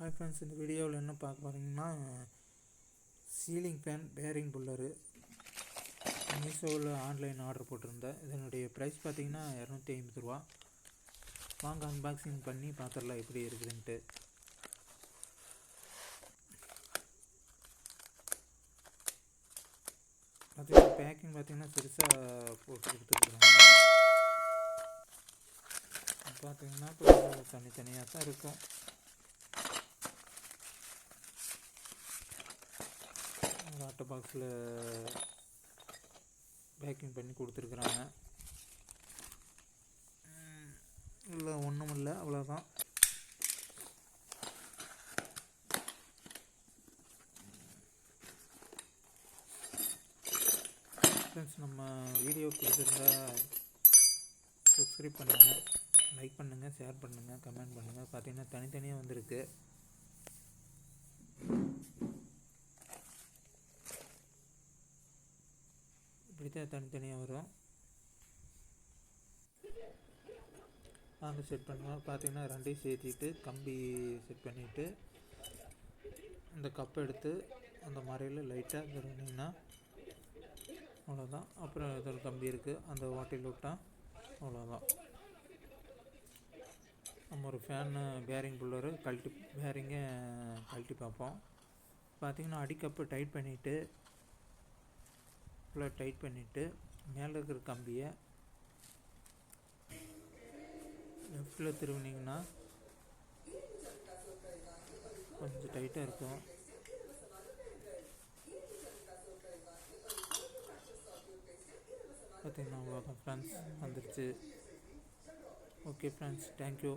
Hi friends இந்த வீடியோவில் என்ன பார்க்க போகிறீங்கன்னா சீலிங் ஃபேன் பேரிங் புல்லரு மீஷோவில் ஆன்லைன் ஆர்டர் போட்டிருந்தேன். இதனுடைய ப்ரைஸ் பார்த்தீங்கன்னா இரநூத்தி ஐம்பது ரூபா. வாங்க அன்பாக்சிங் பண்ணி பார்த்துடலாம் எப்படி இருக்குதுன்ட்டு. பார்த்தீங்கன்னா பேக்கிங் பார்த்தீங்கன்னா பெருசாக போட்டு கொடுத்துருக்குறாங்க. பார்த்தீங்கன்னா கொஞ்சம் தனித்தனியாக தான் இருக்கும் ஒரு அட்டை பாக்ஸில் பேக்கிங் பண்ணி கொடுத்துருக்குறாங்க. இல்லை ஒன்றும் இல்லை அவ்வளோதான் ஃப்ரெண்ட்ஸ் நம்ம வீடியோ பிடிச்சிருந்தா சப்ஸ்கிரைப் பண்ணுங்கள் லைக் பண்ணுங்கள் ஷேர் பண்ணுங்கள் கமெண்ட் பண்ணுங்கள் பார்த்தீங்கன்னா தனித்தனியாக வந்திருக்கு. இப்படி தான் தனித்தனியாக வரும். வாங்க செட் பண்ணுவோம். பார்த்தீங்கன்னா ரெண்டையும் சேர்த்திட்டு கம்பி செட் பண்ணிவிட்டு இந்த கப் எடுத்து அந்த மறையில் லைட்டாக திரும்பினீங்கன்னா அவ்வளோதான் அப்புறம் ஒரு கம்பி இருக்குது அந்த வாட்டில் விட்டால் அவ்வளோதான் நம்ம ஒரு ஃபேனு பேரிங் புல்லரு கழட்டி பேரிங்கை கழட்டி பார்ப்போம். பார்த்திங்கன்னா அடிக்கப்பு டைட் பண்ணிவிட்டு ஃபுல்லாக டைட் பண்ணிவிட்டு மேலே இருக்கிற கம்பியை லெஃப்டில் திரும்பினீங்கன்னா கொஞ்சம் டைட்டாக இருக்கும். பார்த்தீங்கன்னா அவ்வளோதான் ஃப்ரெண்ட்ஸ் வந்துடுச்சு ஓகே ஃப்ரெண்ட்ஸ் தேங்க்யூ